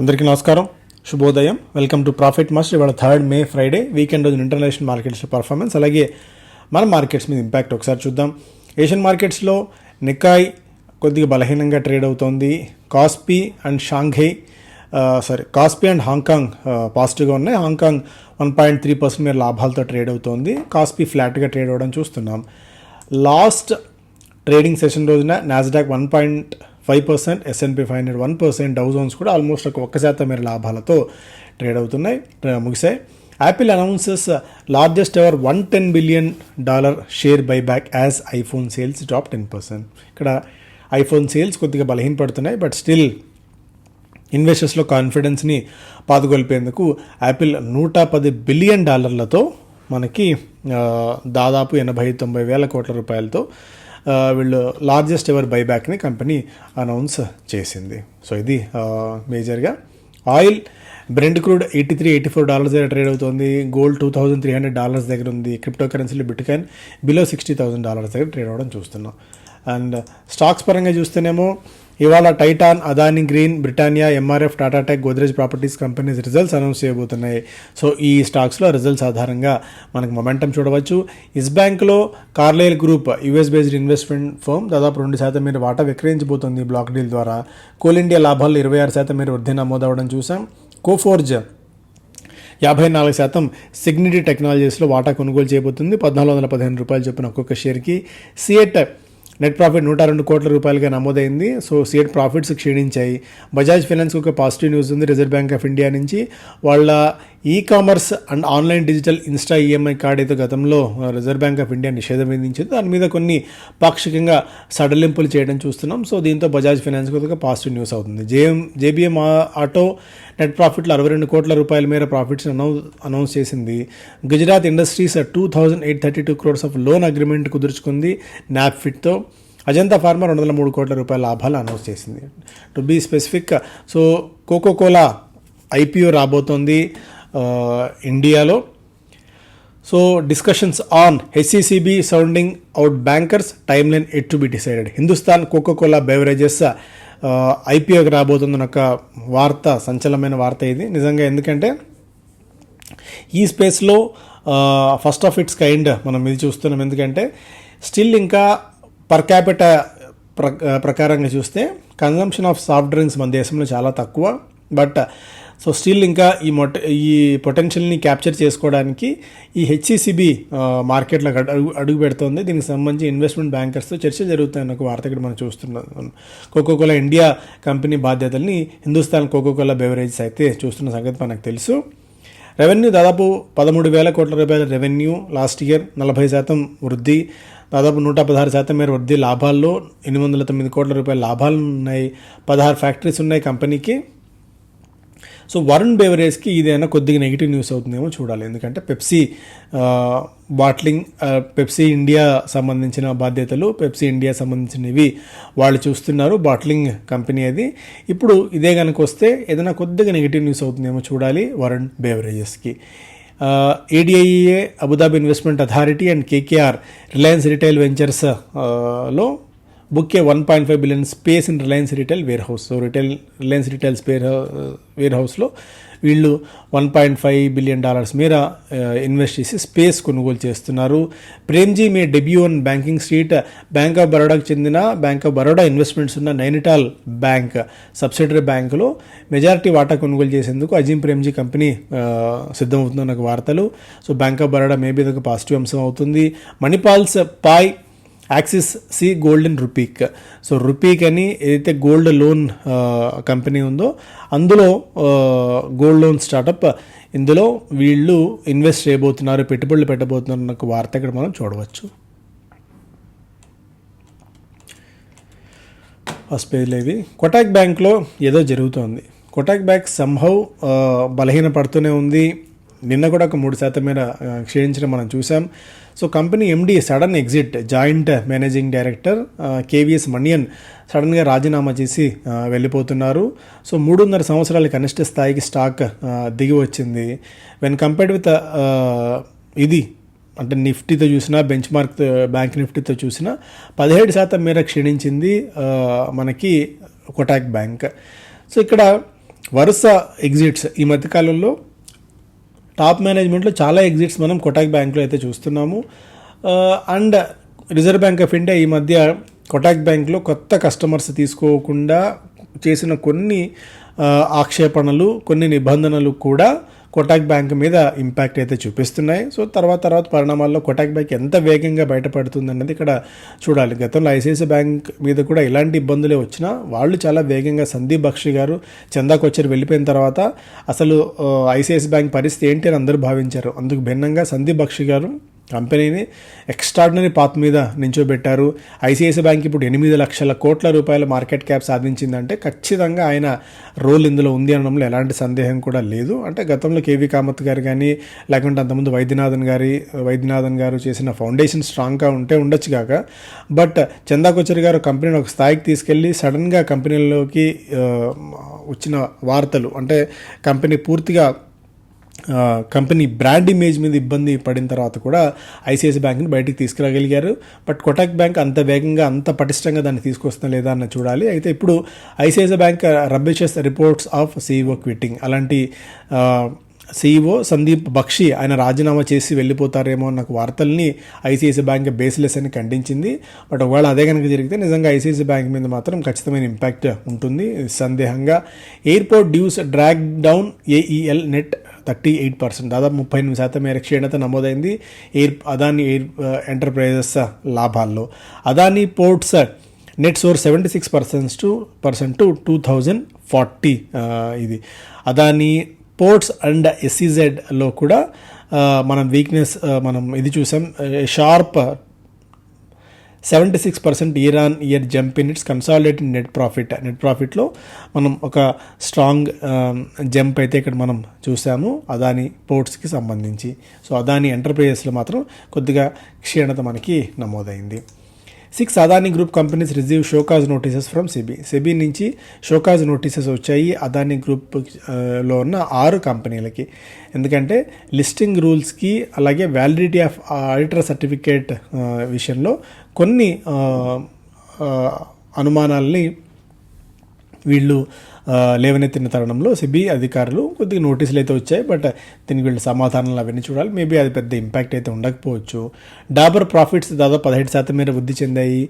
అందరికీ నమస్కారం. శుభోదయం. వెల్కమ్ టు ప్రాఫిట్ మాస్టర్ ఇవాళ థర్డ్ మే ఫ్రైడే. వీకెండ్ రోజు ఇంటర్నేషనల్ మార్కెట్స్ పర్ఫార్మెన్స్ అలాగే మన మార్కెట్స్ మీద ఇంపాక్ట్ ఒకసారి చూద్దాం. ఏషియన్ మార్కెట్స్లో నికాయ్ కొద్దిగా బలహీనంగా ట్రేడ్ అవుతోంది. Kospi and Shanghai sorry Kospi and Hong Kong పాజిటివ్గా ఉన్నాయి. Hong Kong one point three percent మీద లాభాలతో ట్రేడ్ అవుతోంది. కాస్పీ ఫ్లాట్గా ట్రేడ్ అవ్వడం చూస్తున్నాం. లాస్ట్ ట్రేడింగ్ సెషన్ రోజున Nasdaq one point five percent S and P five hundred one percent Dow Jones కూడా ఆల్మోస్ట్ ఒక ఒక్క శాతం మేర లాభాలతో ట్రేడ్ అవుతున్నాయి ముగిశాయి. Apple announces largest ever one ten billion dollar share buyback as iPhone sales drop ten percent. ఇక్కడ iPhone sales కొద్దిగా బలహీనపడుతున్నాయి బట్ స్టిల్ ఇన్వెస్టర్స్లో కాన్ఫిడెన్స్ని పాదుకొల్పేందుకు యాపిల్ నూట పది బిలియన్ డాలర్లతో మనకి దాదాపు ఎనభై తొంభై వేల కోట్ల రూపాయలతో వీళ్ళు లార్జెస్ట్ ఎవర్ బైబ్యాక్ని కంపెనీ అనౌన్స్ చేసింది. సో ఇది మేజర్గా oil Brent crude eighty three eighty four dollars దగ్గర ట్రేడ్ అవుతుంది. Gold two thousand three hundred dollars దగ్గర ఉంది. క్రిప్టో కరెన్సీలో bitcoin below sixty thousand dollars దగ్గర ట్రేడ్ అవ్వడం చూస్తున్నాం. అండ్ స్టాక్స్ పరంగా చూస్తేనేమో ఇవాళ Titan Adani Green Britannia MRF Tata Tech Godrej Properties companies results announce చేయబోతున్నాయి. So ఈ స్టాక్స్లో రిజల్ట్స్ ఆధారంగా మనకు మొమెంటం చూడవచ్చు. ఇస్ బ్యాంక్లో Carlyle group US based investment firm దాదాపు రెండు శాతం మీరు వాటా విక్రయించబోతుంది బ్లాక్ డీల్ ద్వారా. కోల్ ఇండియా లాభాల్లో ఇరవై ఆరు శాతం మీరు వృద్ధి నమోదవడం చూసాం కోఫోర్జ్ యాభై నాలుగు శాతం సిగ్నిటీ టెక్నాలజీస్లో వాటా కొనుగోలు చేయబోతుంది. పద్నాలుగు వందల పదిహేను రూపాయలు చొప్పున ఒక్కొక్క షేర్కి. సిఎట్ నెట్ ప్రాఫిట్ నూట రెండు కోట్ల రూపాయలుగా నమోదైంది. సో సిఎట్ ప్రాఫిట్స్ క్షీణించాయి. బజాజ్ ఫైనాన్స్కి ఒక పాజిటివ్ న్యూస్ ఉంది. రిజర్వ్ బ్యాంక్ ఆఫ్ ఇండియా నుంచి వాళ్ళ e commerce and online digital Insta EMI card అయితే గతంలో రిజర్వ్ బ్యాంక్ ఆఫ్ ఇండియా నిషేధం విధించింది. దాని మీద కొన్ని పాక్షికంగా సడలింపులు చేయడం చూస్తున్నాం. సో దీంతో బజాజ్ ఫైనాన్స్కి ఒక పాజిటివ్ న్యూస్ అవుతుంది. జేఎం జేబీఎం ఆటో నెట్ ప్రాఫిట్లో అరవై రెండు కోట్ల రూపాయల మేర ప్రాఫిట్స్ అనౌన్స్ అనౌన్స్ చేసింది. Gujarat industries two thousand eight thirty two crores of loan agreement కుదుర్చుకుంది. నాప్ఫిట్తో అజంతా ఫార్మా రెండు వందల మూడు కోట్ల రూపాయల లాభాలు అనౌన్స్ చేసింది. To be specific so Coca Cola IPO రాబోతోంది ఇండియాలో so discussions on HCCB sounding out bankers time line at to be decided Hindustan Coca Cola beverages ఐపీఓకి రాబోతుందన్న ఒక వార్త సంచలనమైన వార్త ఇది. నిజంగా ఎందుకంటే ఈ స్పేస్లో ఫస్ట్ ఆఫ్ ఇట్స్ కైండ్ మనం ఇది చూస్తున్నాం. ఎందుకంటే స్టిల్ ఇంకా పర్ క్యాపిట ప్ర ప్రకారంగా చూస్తే కన్జంప్షన్ ఆఫ్ సాఫ్ట్ డ్రింక్స్ మన దేశంలో చాలా తక్కువ. బట్ సో స్టిల్ ఇంకా ఈ మొట ఈ పొటెన్షియల్ని క్యాప్చర్ చేసుకోవడానికి ఈ హెచ్సిసిబి మార్కెట్లో అడుగు అడుగు పెడుతోంది. దీనికి సంబంధించి ఇన్వెస్ట్మెంట్ బ్యాంకర్స్తో చర్చ జరుగుతాయని ఒక వార్త ఇక్కడ మనం చూస్తున్నాం. కోకోకోలా ఇండియా కంపెనీ బాధ్యతల్ని హిందుస్థాన్ కోకోకోలా బెవరేజెస్ అయితే చూస్తున్న సంగతి మనకు తెలుసు. రెవెన్యూ దాదాపు పదమూడు వేల కోట్ల రూపాయల రెవెన్యూ లాస్ట్ ఇయర్ నలభై శాతం వృద్ధి. దాదాపు నూట పదహారు శాతం మేర వృద్ధి లాభాల్లో ఎనిమిది వందల తొమ్మిది కోట్ల రూపాయల లాభాలు ఉన్నాయి. పదహారు ఫ్యాక్టరీస్ ఉన్నాయి కంపెనీకి సో వరుణ్ బెవరేజ్కి ఇదైనా కొద్దిగా నెగిటివ్ న్యూస్ అవుతుందేమో చూడాలి. ఎందుకంటే పెప్సీ బాట్లింగ్ పెప్సీ ఇండియా సంబంధించిన బాధ్యతలు పెప్సీ ఇండియా సంబంధించినవి వాళ్ళు చూస్తున్నారు బాట్లింగ్ కంపెనీ అది. ఇప్పుడు ఇదే కనుక వస్తే ఏదైనా కొద్దిగా నెగిటివ్ న్యూస్ అవుతుందేమో చూడాలి Varun బెవరేజెస్కి. ADIA Abu Dhabi investment authority and KKR Reliance retail ventures బుక్కే book one point five billion space in Reliance retail warehouse so retail Reliance retail spare wear హౌస్లో వీళ్ళు one point five billion dollars మీద invest చేసి space కొనుగోలు చేస్తున్నారు. Premji may debut on banking street bank of బరోడాకు చెందిన bank of Baroda investments ఉన్న Nainital bank subsidiary బ్యాంకులో majority వాటా కొనుగోలు చేసేందుకు అజీం ప్రేమ్జీ కంపెనీ సిద్ధమవుతుందన్న వార్తలు. So Bank of Baroda maybe ఇదొక పాజిటివ్ అంశం అవుతుంది. మణిపాల్స్ పాయ్ యాక్సిస్ సి గోల్డెన్ రుపీక్ సో రుపీక్ అని ఏదైతే గోల్డ్ లోన్ కంపెనీ ఉందో అందులో గోల్డ్ లోన్ స్టార్టప్ ఇందులో వీళ్ళు ఇన్వెస్ట్ చేయబోతున్నారు పెట్టుబడులు పెట్టబోతున్నారు అన్న వార్త ఇక్కడ మనం చూడవచ్చు. ఫస్ట్ పేజ్లో ఇవి కొటాక్ బ్యాంక్లో ఏదో జరుగుతోంది. కొటాక్ బ్యాంక్ సంభవ్ బలహీన పడుతూనే ఉంది. నిన్న కూడా ఒక మూడు శాతం మేర క్షీణించడం మనం చూసాం so company MD sudden exit joint managing director KVS Manian సడన్గా రాజీనామా చేసి వెళ్ళిపోతున్నారు. సో మూడున్నర సంవత్సరాల కనిష్ట స్థాయికి స్టాక్ దిగి వచ్చింది. వెన్ కంపేర్డ్ విత్ ఇది అంటే నిఫ్టీతో చూసినా బెంచ్ మార్క్ బ్యాంక్ నిఫ్టీతో చూసినా పదిహేడు శాతం మేర క్షీణించింది మనకి కొటాక్ బ్యాంక్ సో ఇక్కడ వరుస ఎగ్జిట్స్ ఈ మధ్యకాలంలో టాప్ మేనేజ్మెంట్లో చాలా ఎగ్జిట్స్ మనం కొటాక్ బ్యాంక్లో అయితే చూస్తున్నాము. And Reserve Bank of India ఈ మధ్య కొటాక్ బ్యాంక్లో కొత్త కస్టమర్స్ తీసుకోకుండా చేసిన కొన్ని ఆక్షేపణలు కొన్ని నిబంధనలు కూడా కొటాక్ బ్యాంక్ మీద ఇంపాక్ట్ అయితే చూపిస్తున్నాయి. సో తర్వాత తర్వాత పరిణామాల్లో కొటాక్ బ్యాంక్ ఎంత వేగంగా బయటపడుతుంది అన్నది ఇక్కడ చూడాలి. గతంలో ఐసిఐసిఐ బ్యాంక్ మీద కూడా ఇలాంటి ఇబ్బందులే వచ్చినా వాళ్ళు చాలా వేగంగా సందీప్ బక్షి గారు చందాకొచ్చర్ వెళ్ళిపోయిన తర్వాత అసలు ఐసిఐసిఐ బ్యాంక్ పరిస్థితి ఏంటి అని అందరూ భావించారు. అందుకు భిన్నంగా సందీప్ బక్షి గారు కంపెనీని ఎక్స్ట్రాడినరీ పాత్ మీద నించోబెట్టారు. ఐసిఐసిఐ బ్యాంక్ ఇప్పుడు ఎనిమిది లక్షల కోట్ల రూపాయల మార్కెట్ క్యాప్ సాధించిందంటే ఖచ్చితంగా ఆయన రోల్ ఇందులో ఉంది అనడంలో ఎలాంటి సందేహం కూడా లేదు. అంటే గతంలో కేవీ కామత్ గారు కానీ లేకుంటే అంతకుముందు వైద్యనాథన్ గారి వైద్యనాథన్ గారు చేసిన ఫౌండేషన్ స్ట్రాంగ్గా ఉంటే ఉండొచ్చు కాక. బట్ చందాకొచ్చరి గారు కంపెనీని ఒక స్థాయికి తీసుకెళ్ళి సడన్గా కంపెనీలోకి వచ్చిన వార్తలు అంటే కంపెనీ పూర్తిగా కంపెనీ బ్రాండ్ ఇమేజ్ మీద ఇబ్బంది పడిన తర్వాత కూడా ఐసిఐసి బ్యాంక్ని బయటికి తీసుకురాగలిగారు. బట్ కొటాక్ బ్యాంక్ అంత వేగంగా అంత పటిష్టంగా దాన్ని తీసుకొస్తుందా లేదా అన్న చూడాలి. అయితే ఇప్పుడు ICICI bank rubbishes reports of CEO quitting అలాంటి సీఈఓ సందీప్ బక్షి ఆయన రాజీనామా చేసి వెళ్ళిపోతారేమో అన్న వార్తల్ని ఐసిఐసిఐ బ్యాంక్ బేస్లెస్ అని ఖండించింది. బట్ ఒకవేళ అదే కనుక జరిగితే నిజంగా ఐసిఐసిఐ బ్యాంక్ మీద మాత్రం ఖచ్చితమైన ఇంపాక్ట్ ఉంటుంది. సందేహంగా. Airport dues drag down AEL net thirty eight percent దాదాపు ముప్పై ఎనిమిది శాతం మేర క్షీణత నమోదైంది ఎయిర్ అదాని ఎయిర్ ఎంటర్ప్రైజెస్ లాభాల్లో. Adani ports net soar seventy six percent to percent to two thousand forty ఇది. అదాని పోర్ట్స్ అండ్ ఎస్సీజెడ్లో కూడా మనం వీక్నెస్ మనం ఇది చూసాం sharp seventy six percent year on year jump in its consolidated net profit net ప్రాఫిట్లో మనం ఒక strong jump um, అయితే ఇక్కడ మనం చూసాము అదాని పోర్ట్స్కి సంబంధించి. సో అదాని ఎంటర్ప్రైజెస్లో మాత్రం కొద్దిగా క్షీణత మనకి నమోదైంది. Six Adani group companies receive show cause notices from SEBI SEBI నుంచి షోకాజ్ నోటీసెస్ వచ్చాయి అదాని గ్రూప్ uh, లో ఉన్న ఆరు కంపెనీలకి. ఎందుకంటే లిస్టింగ్ రూల్స్కి అలాగే వ్యాలిడిటీ ఆఫ్ ఆడిటర్ సర్టిఫికేట్ విషయంలో కొన్ని అనుమానాల్ని వీళ్ళు లేవనెత్తిన తరుణంలో సిబి అధికారులు కొద్దిగా నోటీసులు అయితే వచ్చాయి బట్ దీనికి వీళ్ళు సమాధానాలు అవన్నీ చూడాలి. మేబీ అది పెద్ద ఇంపాక్ట్ అయితే ఉండకపోవచ్చు. డాబర్ ప్రాఫిట్స్ దాదాపు పదిహేడు శాతం మేర వృద్ధి చెందాయి.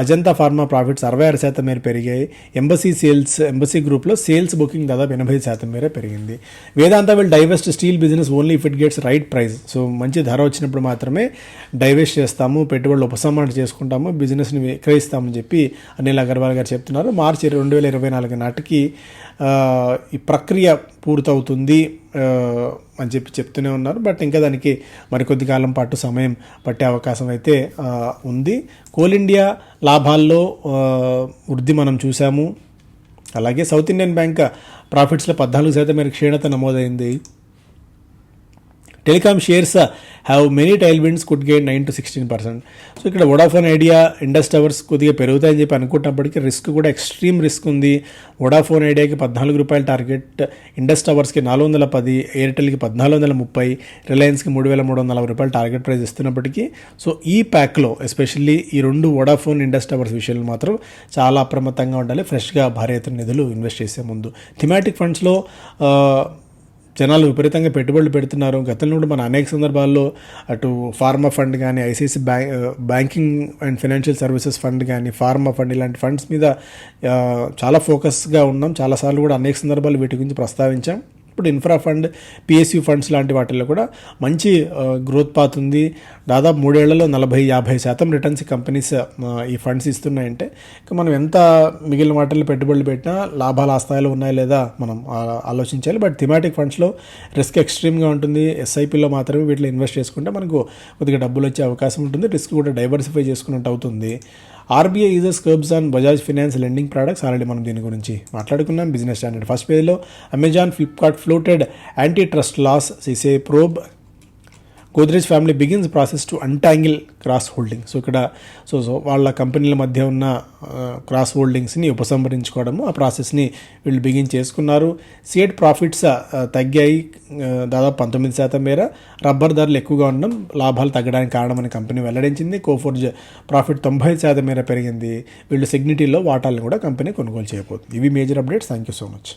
అజంతా ఫార్మా ప్రాఫిట్స్ అరవై ఆరు శాతం మేర పెరిగాయి. ఎంబసీ సేల్స్ ఎంబసీ గ్రూప్లో సేల్స్ బుకింగ్ దాదాపు ఎనభై శాతం మేర పెరిగింది. Vedanta will divest steel business only if it gets right price so మంచి ధర వచ్చినప్పుడు మాత్రమే డైవెస్ట్ చేస్తాము పెట్టుబడులు ఉపసంహరణ చేసుకుంటాము బిజినెస్ని విక్రయిస్తామని చెప్పి అనిల్ అగర్వాల్ గారు చెప్తున్నారు. మార్చి రెండు వేల ఇరవై నాలుగు నాటికి ఈ ప్రక్రియ పూర్తవుతుంది అని చెప్పి చెప్తూనే ఉన్నారు. బట్ ఇంకా దానికి మరికొద్ది కాలం పాటు సమయం పట్టే అవకాశం అయితే ఉంది. కోల్ ఇండియా లాభాల్లో వృద్ధి మనం చూసాము అలాగే సౌత్ ఇండియన్ బ్యాంక్ ప్రాఫిట్స్లో పద్నాలుగు శాతం మేర క్షీణత నమోదైంది. Telecom shares have many tailwinds could gain nine to sixteen percent so ఇక్కడ వొడాఫోన్ ఐడియా ఇండస్ టవర్స్ కొద్దిగా పెరుగుతాయని చెప్పి అనుకుంటున్నప్పటికీ రిస్క్ కూడా ఎక్స్ట్రీమ్ రిస్క్ ఉంది. వొడాఫోన్ ఐడియాకి పద్నాలుగు రూపాయల టార్గెట్ ఇండస్ టవర్స్కి నాలుగు వందల పది ఎయిర్టెల్కి పద్నాలుగు వందల ముప్పై రిలయన్స్కి మూడు వేల మూడు వందల నలభై రూపాయల టార్గెట్ ప్రైస్ ఇస్తున్నప్పటికీ సో ఈ ప్యాక్లో ఎస్పెషల్లీ ఈ రెండు వొడాఫోన్ ఇండస్ టవర్స్ విషయంలో మాత్రం చాలా అప్రమత్తంగా ఉండాలి. ఫ్రెష్గా భారీ ఎత్తున నిధులు ఇన్వెస్ట్ చేసే ముందు. థిమాటిక్ ఫండ్స్లో జనాలు విపరీతంగా పెట్టుబడులు పెడుతున్నారు. గతంలో కూడా మన అనేక సందర్భాల్లో అటు ఫార్మా ఫండ్ కానీ ICICI bank banking and financial services fund కానీ ఫార్మా ఫండ్ ఇలాంటి ఫండ్స్ మీద చాలా ఫోకస్గా ఉన్నాం. చాలాసార్లు కూడా అనేక సందర్భాలు వీటి గురించి ప్రస్తావించాం. ఇప్పుడు ఇన్ఫ్రా ఫండ్ పిఎస్యు ఫండ్స్ లాంటి వాటిల్లో కూడా మంచి గ్రోత్ పాత్ ఉంది. దాదాపు మూడేళ్ళలో నలభై యాభై శాతం రిటర్న్స్ కంపెనీస్ ఈ ఫండ్స్ ఇస్తున్నాయంటే ఇంకా మనం ఎంత మిగిలిన వాటిల్లో పెట్టుబడులు పెట్టినా లాభాలు ఆ స్థాయిలో ఉన్నాయా లేదా మనం ఆలోచించాలి. బట్ థిమాటిక్ ఫండ్స్లో రిస్క్ ఎక్స్ట్రీమ్గా ఉంటుంది. ఎస్ఐపిలో మాత్రమే వీటిలో ఇన్వెస్ట్ చేసుకుంటే మనకు కొద్దిగా డబ్బులు వచ్చే అవకాశం ఉంటుంది. రిస్క్ కూడా డైవర్సిఫై చేసుకున్నట్టు అవుతుంది. RBI users curbs on Bajaj Finance lending products already మనం దీని గురించి మాట్లాడుకున్నాం. బిజినెస్ స్టాండర్డ్ ఫస్ట్ పేజ్లో Amazon Flipkart flouted antitrust laws CCI probe Godrej family begins process to untangle cross holding so ఇక్కడ సో సో వాళ్ళ కంపెనీల మధ్య ఉన్న క్రాస్ హోల్డింగ్స్ని ఉపసంహరించుకోవడము ఆ ప్రాసెస్ని వీళ్ళు బిగిన్ చేసుకున్నారు. సిఎట్ ప్రాఫిట్స్ తగ్గాయి దాదాపు పంతొమ్మిది శాతం మేర. రబ్బర్ ధరలు ఎక్కువగా ఉండడం లాభాలు తగ్గడానికి కారణమని కంపెనీ వెల్లడించింది. కోఫోర్జ్ ప్రాఫిట్ తొంభై శాతం మేర పెరిగింది. వీళ్ళు సిగ్నిటీలో వాటాలను కూడా కంపెనీ కొనుగోలు చేయబోతుంది. ఇవి major updates thank you so much